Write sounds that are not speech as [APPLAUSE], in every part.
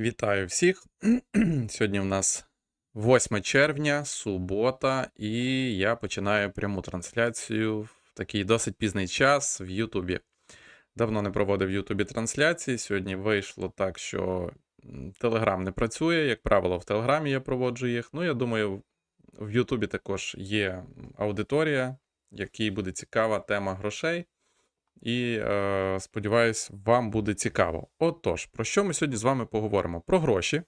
Вітаю всіх. [CLEARS THROAT] Сьогодні у нас 8 червня, субота, і я починаю пряму трансляцію в такий досить пізний час в Ютубі. Давно не проводив в Ютубі трансляції. Сьогодні вийшло так, що Телеграм не працює. Як правило, в Телеграмі я проводжу їх. Ну, я думаю, в Ютубі також є аудиторія, якій буде цікава тема грошей. І е, сподіваюсь, вам буде цікаво. Отож, про що ми сьогодні з вами поговоримо? Про гроші.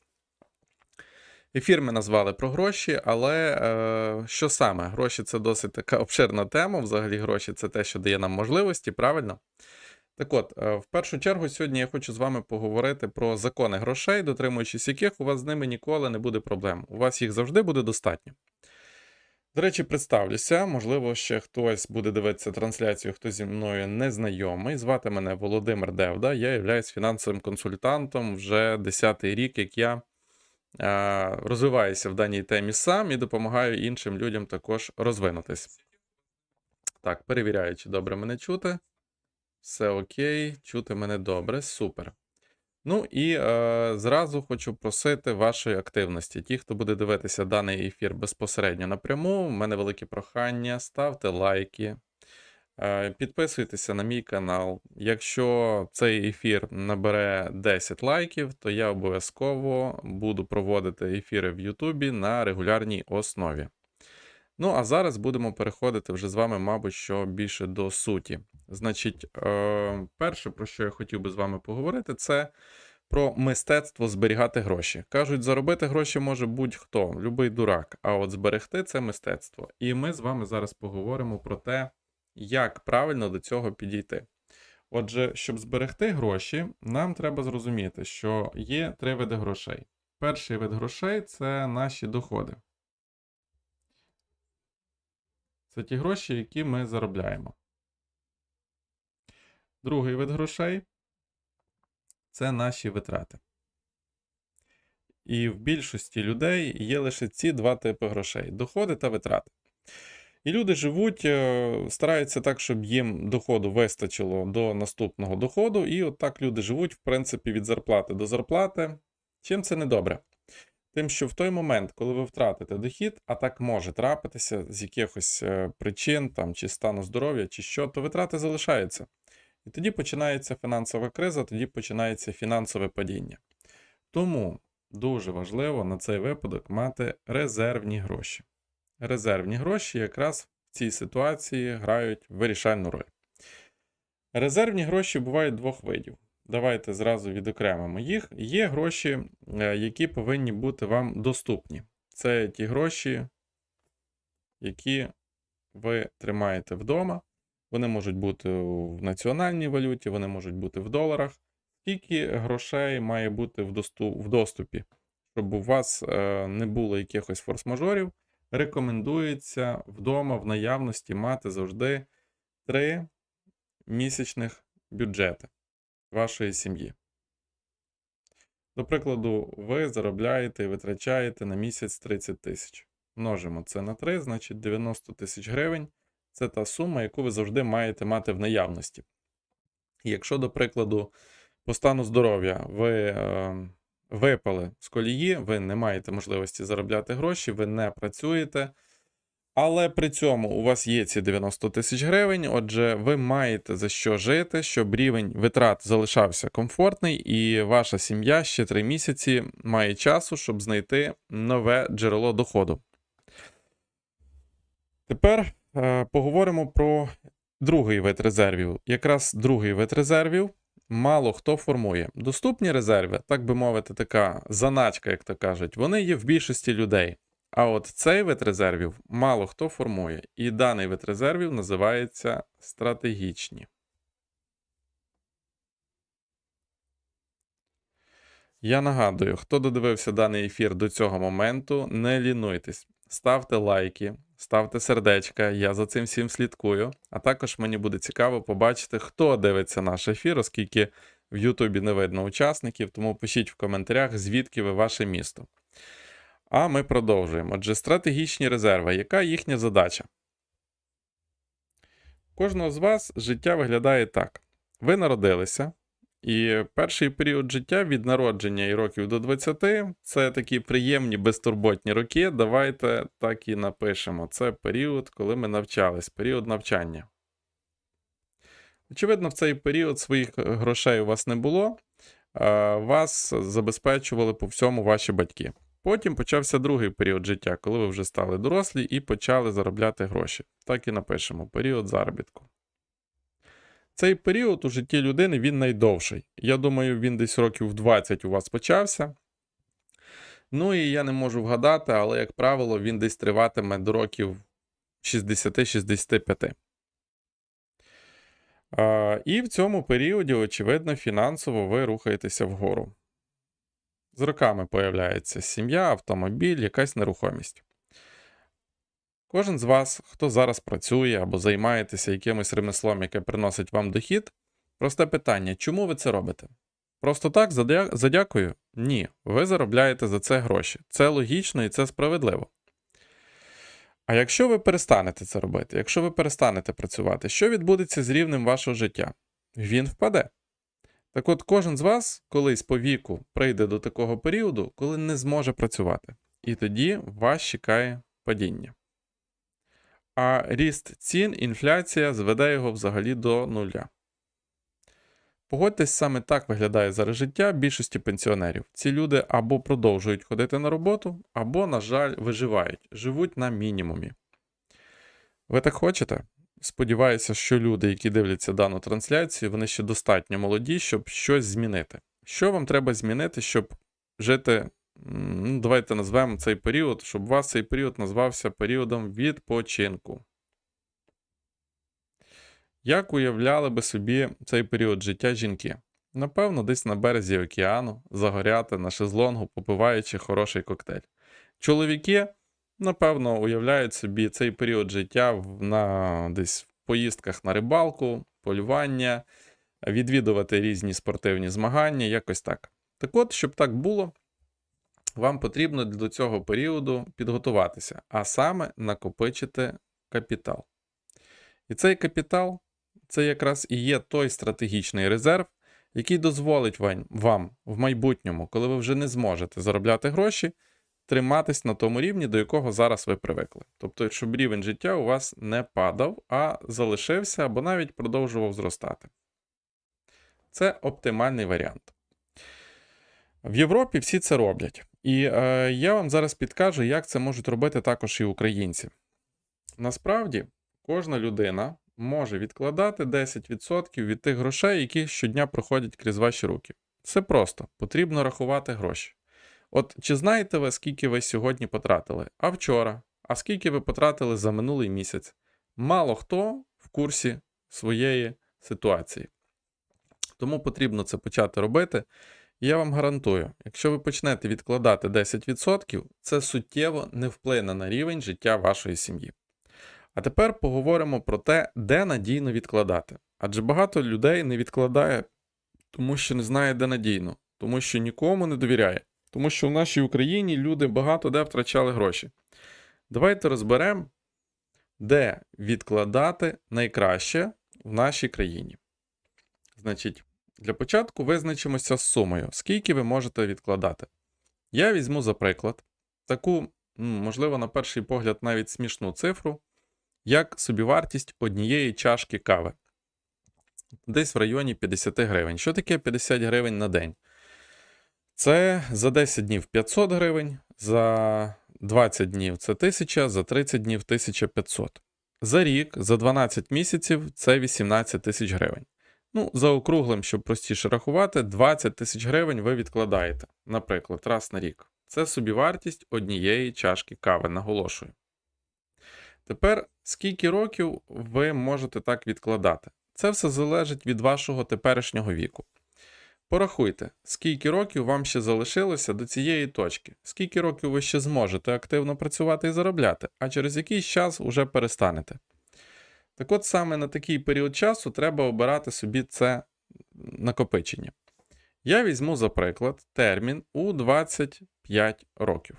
Ефір ми назвали про гроші, але е, що саме? Гроші це досить така [LAUGHS] обширна тема. Взагалі, гроші це те, що дає нам можливості, правильно? Так от, е, в першу чергу, сьогодні я хочу з вами поговорити про закони грошей, дотримуючись яких у вас з ними ніколи не буде проблем. У вас їх завжди буде достатньо. До речі, представлюся. Можливо, ще хтось буде дивитися трансляцію, хто зі мною не знайомий. Звати мене Володимир Девда. Я являюсь фінансовим консультантом вже 10-й рік, як я е, розвиваюся в даній темі сам і допомагаю іншим людям також розвинутись. Так, перевіряю, чи добре мене чути. Все окей, чути мене добре, супер. Ну і е, зразу хочу просити вашої активності. Ті, хто буде дивитися даний ефір безпосередньо напряму, в мене велике прохання, ставте лайки, е, підписуйтеся на мій канал. Якщо цей ефір набере 10 лайків, то я обов'язково буду проводити ефіри в Ютубі на регулярній основі. Ну, а зараз будемо переходити вже з вами, мабуть, що більше до суті. Значить, е, перше, про що я хотів би з вами поговорити, це про мистецтво зберігати гроші. Кажуть, заробити гроші може будь-хто, любий дурак, а от зберегти це мистецтво. І ми з вами зараз поговоримо про те, як правильно до цього підійти. Отже, щоб зберегти гроші, нам треба зрозуміти, що є три види грошей. Перший вид грошей це наші доходи. Це ті гроші, які ми заробляємо. Другий вид грошей це наші витрати. І в більшості людей є лише ці два типи грошей: доходи та витрати. І люди живуть, е, стараються так, щоб їм доходу вистачило до наступного доходу. І от так люди живуть, в принципі, від зарплати до зарплати. Чим це не добре? Тим, що в той момент, коли ви втратите дохід, а так може трапитися з якихось е, причин, там, чи стану здоров'я, чи що, то витрати залишаються. І тоді починається фінансова криза, тоді починається фінансове падіння. Тому дуже важливо на цей випадок мати резервні гроші. Резервні гроші якраз в цій ситуації грають вирішальну роль. Резервні гроші бувають двох видів. Давайте зразу відокремимо їх. Є гроші, е, які повинні бути вам доступні. Це ті гроші, які ви тримаєте вдома. Вони можуть бути в національній валюті, вони можуть бути в доларах. Скільки грошей має бути в в доступі, щоб у вас е, не було якихось форс-мажорів, рекомендується вдома в наявності мати завжди 3 місячних бюджети вашої сім'ї. До прикладу, ви заробляєте і витрачаєте на місяць 30 тисяч. Множимо це на 3, значить 90 тисяч гривень це та сума, яку ви завжди маєте мати в наявності. Якщо, до прикладу, по стану здоров'я ви е, випали з колії, ви не маєте можливості заробляти гроші, ви не працюєте. Але при цьому у вас є ці 90 тисяч гривень, отже, ви маєте за що жити, щоб рівень витрат залишався комфортний, і ваша сім'я ще 3 місяці має часу, щоб знайти нове джерело доходу. Тепер поговоримо про другий вид резервів. Якраз другий вид резервів мало хто формує. Доступні резерви, так би мовити, така заначка, як то кажуть, вони є в більшості людей. А от цей вид резервів мало хто формує, і даний вид резервів називається стратегічні. Я нагадую, хто додивився даний ефір до цього моменту, не лінуйтесь, ставте лайки, ставте сердечка, я за цим всім слідкую. А також мені буде цікаво побачити, хто дивиться наш ефір, оскільки в Ютубі не видно учасників, тому пишіть в коментарях, звідки ви ваше місто. А ми продовжуємо. Отже, стратегічні резерви. Яка їхня задача? Кожного з вас життя виглядає так: ви народилися, І перший період життя від народження і років до 20 це такі приємні безтурботні роки. Давайте так і напишемо. Це період, коли ми навчались, період навчання. Очевидно, в цей період своїх грошей у вас не було, вас забезпечували по всьому ваші батьки. Потім почався другий період життя, коли ви вже стали дорослі і почали заробляти гроші. Так і напишемо: період заробітку. Цей період у житті людини він найдовший. Я думаю, він десь років 20 у вас почався. Ну і я не можу вгадати, але, як правило, він десь триватиме до років 60-65. А, І в цьому періоді, очевидно, фінансово ви рухаєтеся вгору. З роками появляється сім'я, автомобіль, якась нерухомість. Кожен з вас, хто зараз працює або займаєтеся якимось ремеслом, яке приносить вам дохід, просте питання: чому ви це робите? Просто так, задя- задякую? Ні. Ви заробляєте за це гроші. Це логічно і це справедливо. А якщо ви перестанете це робити, якщо ви перестанете працювати, що відбудеться з рівнем вашого життя? Він впаде. Так от, кожен з вас колись по віку прийде до такого періоду, коли не зможе працювати. І тоді вас чекає падіння. А ріст цін, інфляція зведе його взагалі до нуля. Погодьтесь, саме так виглядає зараз життя більшості пенсіонерів. Ці люди або продовжують ходити на роботу, або, на жаль, виживають, живуть на мінімумі. Ви так хочете? Сподіваюся, що люди, які дивляться дану трансляцію, вони ще достатньо молоді, щоб щось змінити. Що вам треба змінити, щоб жити? Ну, давайте назвемо цей період, щоб у вас цей період назвався періодом відпочинку. Як уявляли би собі цей період життя жінки? Напевно, десь на березі океану, загоряти на шезлонгу, попиваючи хороший коктейль. Чоловіки, напевно, уявляють собі цей період життя на десь в поїздках на рибалку, полювання, відвідувати різні спортивні змагання, якось так. Так от, щоб так було, вам потрібно до цього періоду підготуватися, а саме накопичити капітал. І цей капітал це якраз і є той стратегічний резерв, який дозволить вам, в майбутньому, коли ви вже не зможете заробляти гроші, триматись на тому рівні, до якого зараз ви привикли. Тобто, щоб рівень життя у вас не падав, а залишився або навіть продовжував зростати. Це оптимальний варіант. В Європі всі це роблять. І е, я вам зараз підкажу, як це можуть робити також і українці. Насправді, кожна людина може відкладати 10% від тих грошей, які щодня проходять крізь ваші руки. Це просто потрібно рахувати гроші. От чи знаєте ви, скільки ви сьогодні потратили? А вчора? А скільки ви потратили за минулий місяць? Мало хто в курсі своєї ситуації. Тому потрібно це почати робити. Я вам гарантую, якщо ви почнете відкладати 10%, це суттєво не вплине на рівень життя вашої сім'ї. А тепер поговоримо про те, де надійно відкладати. Адже багато людей не відкладає, тому що не знає, де надійно, тому що нікому не довіряє, тому що в нашій Україні люди багато де втрачали гроші. Давайте розберемо, де відкладати найкраще в нашій країні. Значить, для початку визначимося з сумою, скільки ви можете відкладати. Я візьму за приклад таку, можливо, на перший погляд, навіть смішну цифру, як собівартість однієї чашки кави. Десь в районі 50 гривень. Що таке 50 гривень на день? Це за 10 днів 500 гривень, за 20 днів це 1000, за 30 днів 1500. За рік, за 12 місяців це 18 тисяч гривень. Ну, за округлим, щоб простіше рахувати, 20 тисяч гривень ви відкладаєте, наприклад, раз на рік. Це собівартість однієї чашки кави, наголошую. Тепер, скільки років ви можете так відкладати? Це все залежить від вашого теперішнього віку. Порахуйте, скільки років вам ще залишилося до цієї точки, скільки років ви ще зможете активно працювати і заробляти, а через якийсь час уже перестанете. Так от саме на такий період часу треба обирати собі це накопичення. Я візьму, за приклад, термін у 25 років.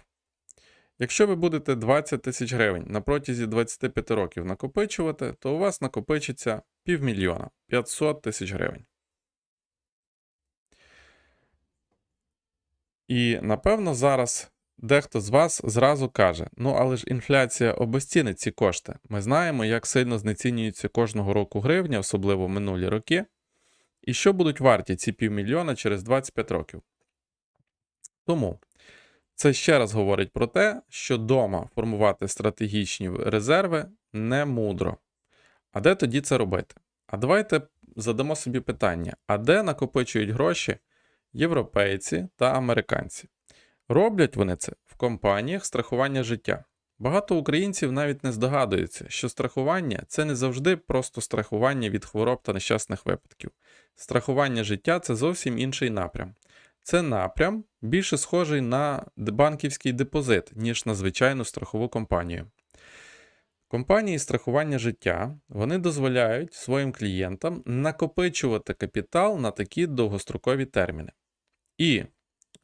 Якщо ви будете 20 тисяч гривень на протязі 25 років накопичувати, то у вас накопичиться півмільйона 500 тисяч гривень. І напевно зараз дехто з вас зразу каже: ну але ж інфляція обезцінить ці кошти. Ми знаємо, як сильно знецінюється кожного року гривня, особливо минулі роки. І що будуть варті ці півмільйона через 25 років. Тому це ще раз говорить про те, що дома формувати стратегічні резерви не мудро. А де тоді це робити? А давайте задамо собі питання: а де накопичують гроші європейці та американці? Роблять вони це в компаніях страхування життя. Багато українців навіть не здогадуються, що страхування це не завжди просто страхування від хвороб та нещасних випадків. Страхування життя це зовсім інший напрям. Це напрям більше схожий на банківський депозит, ніж на звичайну страхову компанію. Компанії страхування життя вони дозволяють своїм клієнтам накопичувати капітал на такі довгострокові терміни. І,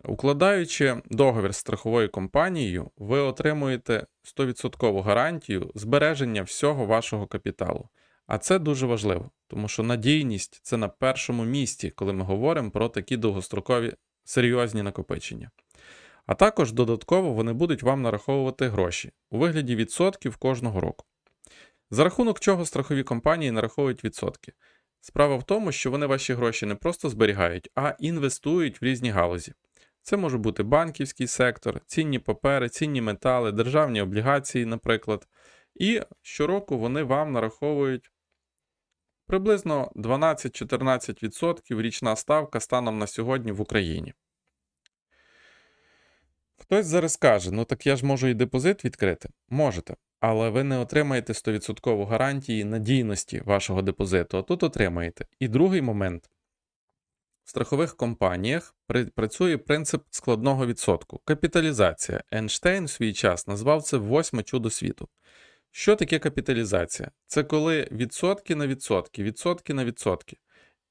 укладаючи договір з страховою компанією, ви отримуєте 100% гарантію збереження всього вашого капіталу. А це дуже важливо, тому що надійність це на першому місці, коли ми говоримо про такі довгострокові серйозні накопичення. А також додатково вони будуть вам нараховувати гроші у вигляді відсотків кожного року. За рахунок чого страхові компанії нараховують відсотки. Справа в тому, що вони ваші гроші не просто зберігають, а інвестують в різні галузі. Це може бути банківський сектор, цінні папери, цінні метали, державні облігації, наприклад. І щороку вони вам нараховують приблизно 12-14% річна ставка станом на сьогодні в Україні. Хтось зараз каже: ну так я ж можу і депозит відкрити. Можете, але ви не отримаєте 100% гарантії надійності вашого депозиту, а тут отримаєте. І другий момент. В страхових компаніях працює принцип складного відсотку капіталізація. Ейнштейн в свій час назвав це восьме чудо світу. Що таке капіталізація? Це коли відсотки на відсотки, відсотки на відсотки.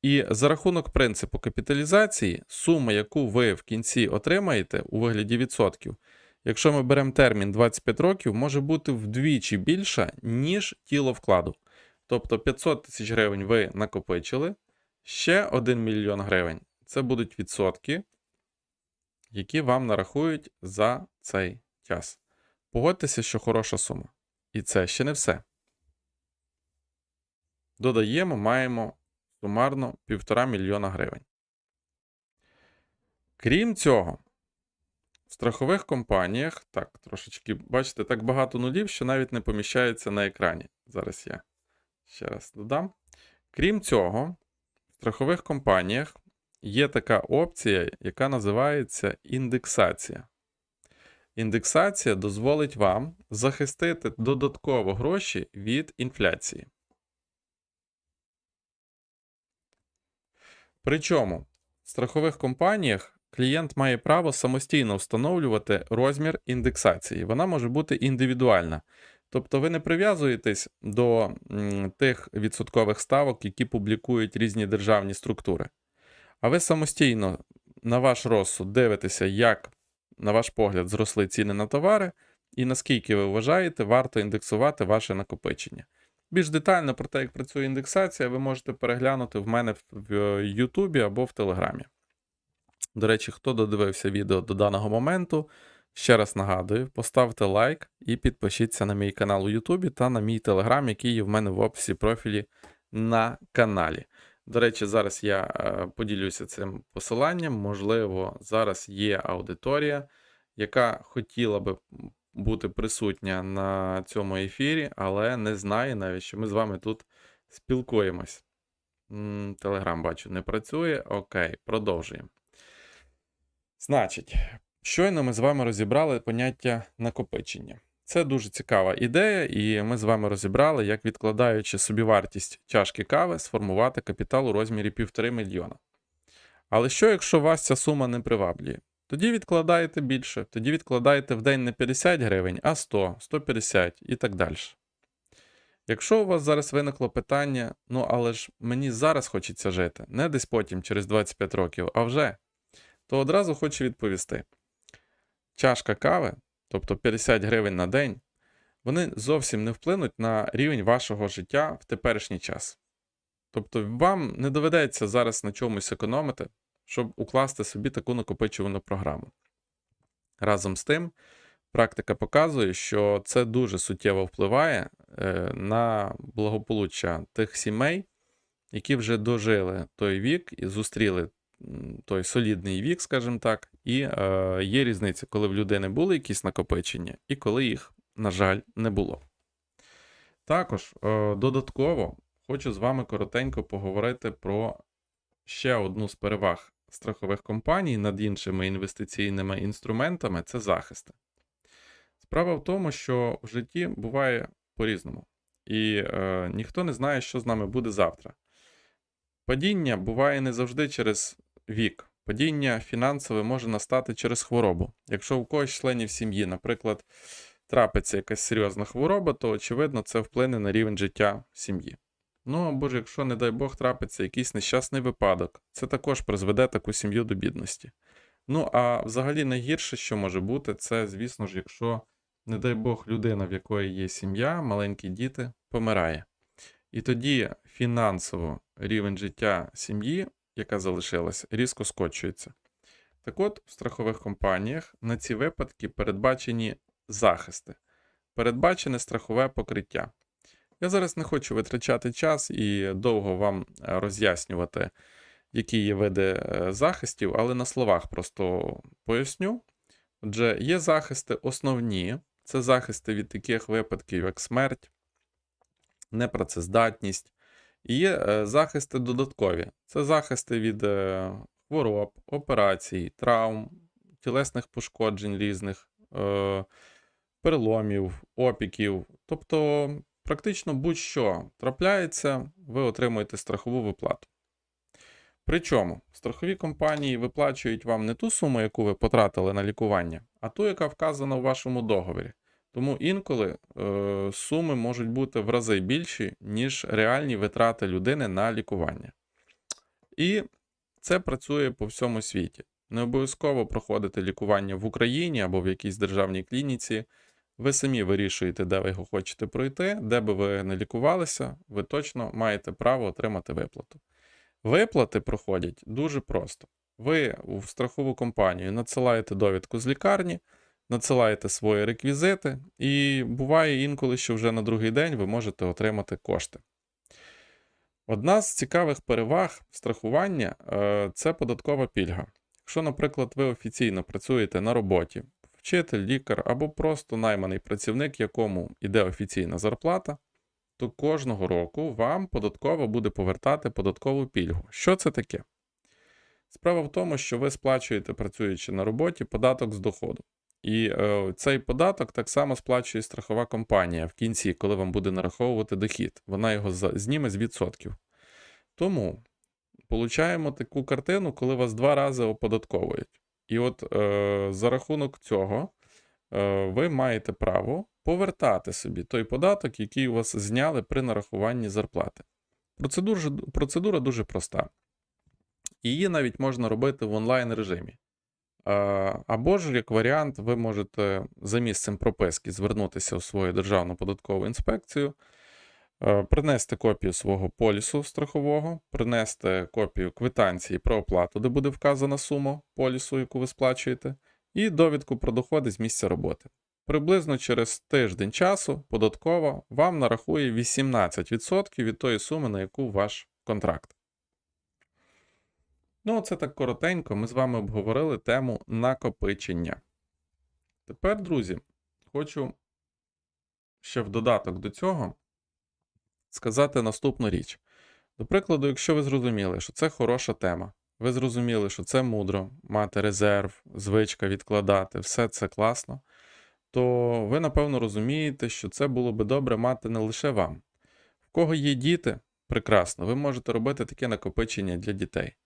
І за рахунок принципу капіталізації, сума, яку ви в кінці отримаєте у вигляді відсотків, якщо ми беремо термін 25 років, може бути вдвічі більша, ніж тіло вкладу. Тобто 500 тисяч гривень ви накопичили, ще 1 мільйон гривень це будуть відсотки, які вам нарахують за цей час. Погодьтеся, що хороша сума. І це ще не все. Додаємо, маємо сумарно 1,5 мільйона гривень. Крім цього, в страхових компаніях, так, трошечки, бачите, так багато нулів, що навіть не поміщається на екрані. Зараз я ще раз додам. Крім цього, страхових компаніях є така опція, яка називається індексація. Індексація дозволить вам захистити додатково гроші від інфляції. Причому в страхових компаніях клієнт має право самостійно встановлювати розмір індексації. Вона може бути індивідуальна. Тобто ви не прив'язуєтесь до тих відсоткових ставок, які публікують різні державні структури. А ви самостійно на ваш розсуд дивитеся, як, на ваш погляд, зросли ціни на товари, і наскільки ви вважаєте, варто індексувати ваше накопичення. Більш детально про те, як працює індексація, ви можете переглянути в мене в Ютубі або в Телеграмі. До речі, хто додивився відео до даного моменту, ще раз нагадую, поставте лайк і підпишіться на мій канал у Ютубі та на мій Телеграм, який є в мене в описі профілі на каналі. До речі, зараз я е, поділюся цим посиланням. Можливо, зараз є аудиторія, яка хотіла би бути присутня на цьому ефірі, але не знає навіть, що ми з вами тут спілкуємось. Телеграм бачу, не працює. Окей, продовжуємо. Значить, щойно ми з вами розібрали поняття накопичення. Це дуже цікава ідея, і ми з вами розібрали, як відкладаючи собівартість чашки кави, сформувати капітал у розмірі 1,5 мільйона. Але що, якщо вас ця сума не приваблює? Тоді відкладаєте більше, тоді відкладаєте в день не 50 гривень, а 100, 150 і так далі. Якщо у вас зараз виникло питання, ну але ж мені зараз хочеться жити, не десь потім, через 25 років, а вже, то одразу хочу відповісти: чашка кави, тобто 50 гривень на день, вони зовсім не вплинуть на рівень вашого життя в теперішній час. Тобто, вам не доведеться зараз на чомусь економити, щоб укласти собі таку накопичувальну програму. Разом з тим, практика показує, що це дуже суттєво впливає е, на благополуччя тих сімей, які вже дожили той вік і зустріли той солідний вік, скажімо так, і е, є різниця, коли в людини були якісь накопичення, і коли їх, на жаль, не було. Також е, додатково хочу з вами коротенько поговорити про ще одну з переваг страхових компаній над іншими інвестиційними інструментами це захисти. Справа в тому, що в житті буває по-різному, і е, ніхто не знає, що з нами буде завтра. Падіння буває не завжди через вік. Падіння фінансове може настати через хворобу. Якщо у когось членів сім'ї, наприклад, трапиться якась серйозна хвороба, то очевидно це вплине на рівень життя сім'ї. Ну або ж якщо, не дай Бог, трапиться якийсь нещасний випадок, це також призведе таку сім'ю до бідності. Ну а взагалі найгірше, що може бути, це, звісно ж, якщо, не дай Бог, людина, в якої є сім'я, маленькі діти, помирає. І тоді фінансово рівень життя сім'ї, яка залишилась, різко скочується. Так от, в страхових компаніях на ці випадки передбачені захисти, передбачене страхове покриття. Я зараз не хочу витрачати час і довго вам е, роз'яснювати, які є види е, захистів, але на словах просто поясню. Отже, є захисти основні, це захисти від таких випадків, як смерть, непрацездатність. Є е, захисти додаткові. Це захисти від е, хвороб, операцій, травм, тілесних пошкоджень різних, е, переломів, опіків. Тобто, практично будь-що трапляється, ви отримуєте страхову виплату. Причому страхові компанії виплачують вам не ту суму, яку ви потратили на лікування, а ту, яка вказана у вашому договорі. Тому інколи е, суми можуть бути в рази більші, ніж реальні витрати людини на лікування. І це працює по всьому світі. Не обов'язково проходити лікування в Україні або в якійсь державній клініці. Ви самі вирішуєте, де ви його хочете пройти, де би ви не лікувалися, ви точно маєте право отримати виплату. Виплати проходять дуже просто. Ви в страхову компанію надсилаєте довідку з лікарні, надсилаєте свої реквізити, і буває інколи, що вже на другий день ви можете отримати кошти. Одна з цікавих переваг страхування е, це податкова пільга. Якщо, наприклад, ви офіційно працюєте на роботі, вчитель, лікар або просто найманий працівник, якому йде офіційна зарплата, то кожного року вам податково буде повертати податкову пільгу. Що це таке? Справа в тому, що ви сплачуєте, працюючи на роботі, податок з доходу. І е, цей податок так само сплачує страхова компанія в кінці, коли вам буде нараховувати дохід. Вона його зніме з відсотків. Тому получаємо таку картину, коли вас два рази оподатковують. І от е, за рахунок цього е, ви маєте право повертати собі той податок, який у вас зняли при нарахуванні зарплати. Процедура, процедура дуже проста. Її навіть можна робити в онлайн режимі. Або ж, як варіант, ви можете за місцем прописки звернутися у свою Державну податкову інспекцію, е, принести копію свого полісу страхового, принести копію квитанції про оплату, де буде вказана сума полісу, яку ви сплачуєте, і довідку про доходи з місця роботи. Приблизно через тиждень часу податкова вам нарахує 18% від тої суми, на яку ваш контракт. Ну, це так коротенько. Ми з вами обговорили тему накопичення. Тепер, друзі, хочу ще в додаток до цього сказати наступну річ. До прикладу, якщо ви зрозуміли, що це хороша тема, ви зрозуміли, що це мудро, мати резерв, звичка відкладати, все це класно, то ви, напевно, розумієте, що це було би добре мати не лише вам. В кого є діти, прекрасно, ви можете робити таке накопичення для дітей.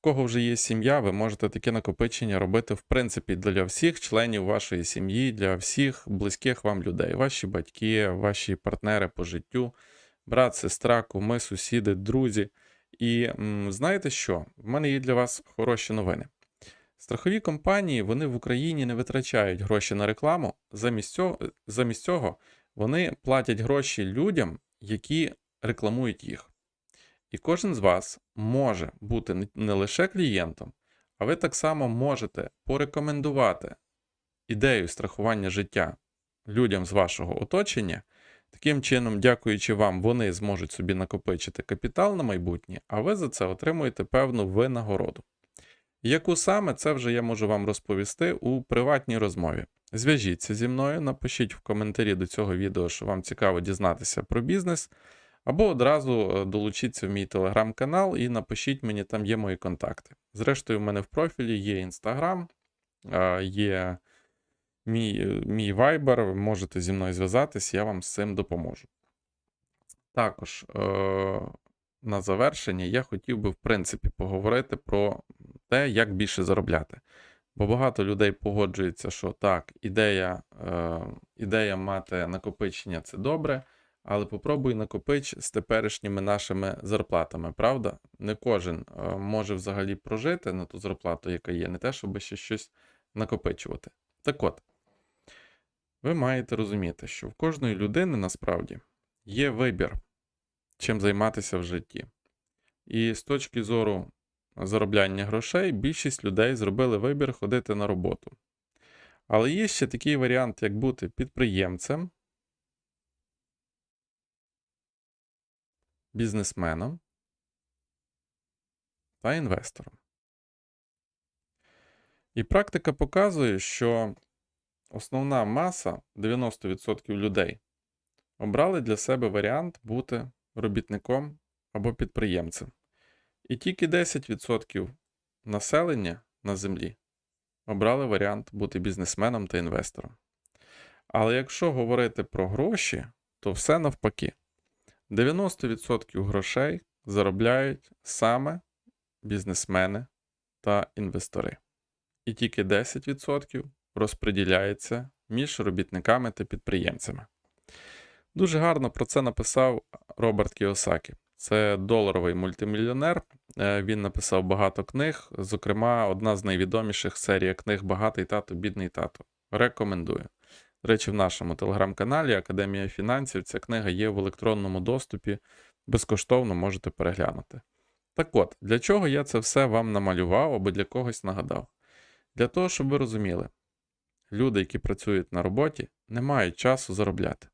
Кого вже є сім'я, ви можете таке накопичення робити, в принципі, для всіх членів вашої сім'ї, для всіх близьких вам людей, ваші батьки, ваші партнери по життю, брат, сестра, куми, сусіди, друзі. І знаєте що? В мене є для вас хороші новини. Страхові компанії вони в Україні не витрачають гроші на рекламу. Замість цього, замість цього вони платять гроші людям, які рекламують їх. І кожен з вас може бути не- лише клієнтом, А ви так само можете порекомендувати ідею страхування життя людям з вашого оточення. Таким чином, дякуючи вам, вони зможуть собі накопичити капітал на майбутнє, а ви за це отримуєте певну винагороду. Яку саме це вже я можу вам розповісти у приватній розмові. Зв'яжіться зі мною, напишіть в коментарі до цього відео, що вам цікаво дізнатися про бізнес, або одразу е, долучіться в мій телеграм-канал і напишіть мені, там є мої контакти. Зрештою, в мене в профілі є інстаграм, є мій, е, мій Viber, ви можете зі мною зв'язатись, я вам з цим допоможу. Також е, на завершення я хотів би, в принципі, поговорити про те, як більше заробляти. Бо багато людей погоджується, що так, ідея, е, ідея мати накопичення це добре, але попробуй накопич з теперішніми нашими зарплатами, правда? Не кожен е, може взагалі прожити на ту зарплату, яка є, не те, щоб ще щось накопичувати. Так от, ви маєте розуміти, що в кожної людини насправді є вибір, чим займатися в житті. І з точки зору заробляння грошей, більшість людей зробили вибір ходити на роботу. Але є ще такий варіант, як бути підприємцем, бізнесменом та інвестором. І практика показує, що основна маса 90% людей обрали для себе варіант бути робітником або підприємцем. І тільки 10% населення на землі обрали варіант бути бізнесменом та інвестором. Але якщо говорити про гроші, то все навпаки. 90% грошей заробляють саме бізнесмени та інвестори. І тільки 10% розподіляється між робітниками та підприємцями. Дуже гарно про це написав Роберт Кіосакі. Це доларовий мультимільйонер. Е, Він написав багато книг. Зокрема, одна з найвідоміших серія книг Багатий тато, бідний тато. Рекомендую. Речі, в нашому телеграм-каналі Академія фінансів ця книга є в електронному доступі. Безкоштовно можете переглянути. Так от, для чого я це все вам намалював або для когось нагадав? Для того, щоб ви розуміли, люди, які працюють на роботі, не мають часу заробляти.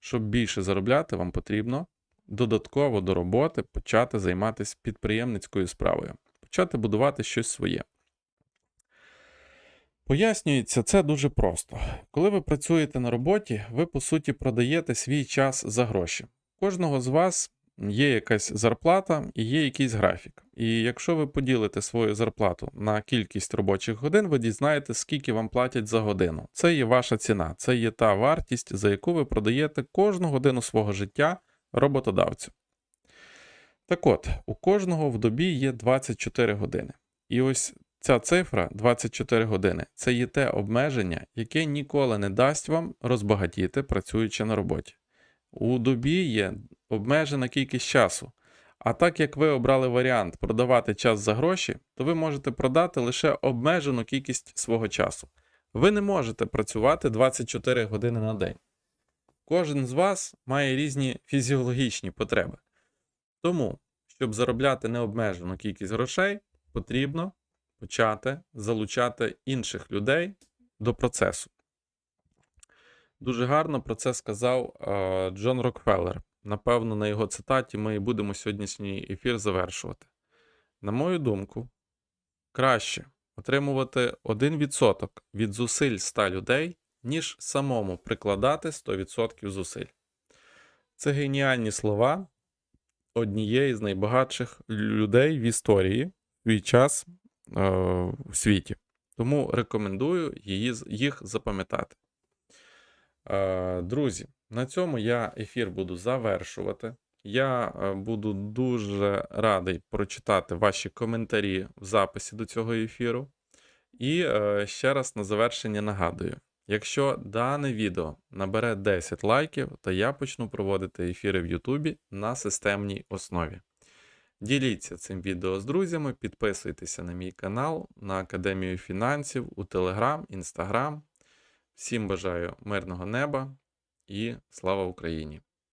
Щоб більше заробляти, вам потрібно додатково до роботи почати займатися підприємницькою справою, почати будувати щось своє. Пояснюється це дуже просто. Коли ви працюєте на роботі, ви по суті продаєте свій час за гроші. Кожного з вас є якась зарплата і є якийсь графік. І якщо ви поділите свою зарплату на кількість робочих годин, ви дізнаєтесь, скільки вам платять за годину. Це є ваша ціна, це є та вартість, за яку ви продаєте кожну годину свого життя роботодавцю. Так от, у кожного в добі є 24 години. І ось ця цифра 24 години це є те обмеження, яке ніколи не дасть вам розбагатіти, працюючи на роботі. У добі є обмежена кількість часу. А так як ви обрали варіант продавати час за гроші, то ви можете продати лише обмежену кількість свого часу. Ви не можете працювати 24 години на день. Кожен з вас має різні фізіологічні потреби. Тому, щоб заробляти необмежену кількість грошей, потрібно почати залучати інших людей до процесу. Дуже гарно про це сказав е, Джон Рокфеллер. Напевно, на його цитаті ми і будемо сьогоднішній ефір завершувати. На мою думку, краще отримувати 1% від зусиль 100 людей, ніж самому прикладати 100% зусиль. Це геніальні слова однієї з найбагатших людей в історії в час в світі. Тому рекомендую її, їх запам'ятати. Е, друзі, на цьому я ефір буду завершувати. Я е, буду дуже радий прочитати ваші коментарі в записі до цього ефіру. І е, ще раз на завершення нагадую: якщо дане відео набере 10 лайків, то я почну проводити ефіри в Ютубі на системній основі. Діліться цим відео з друзями, підписуйтеся на мій канал, на Академію фінансів у Телеграм, Інстаграм. Всім бажаю мирного неба і слава Україні!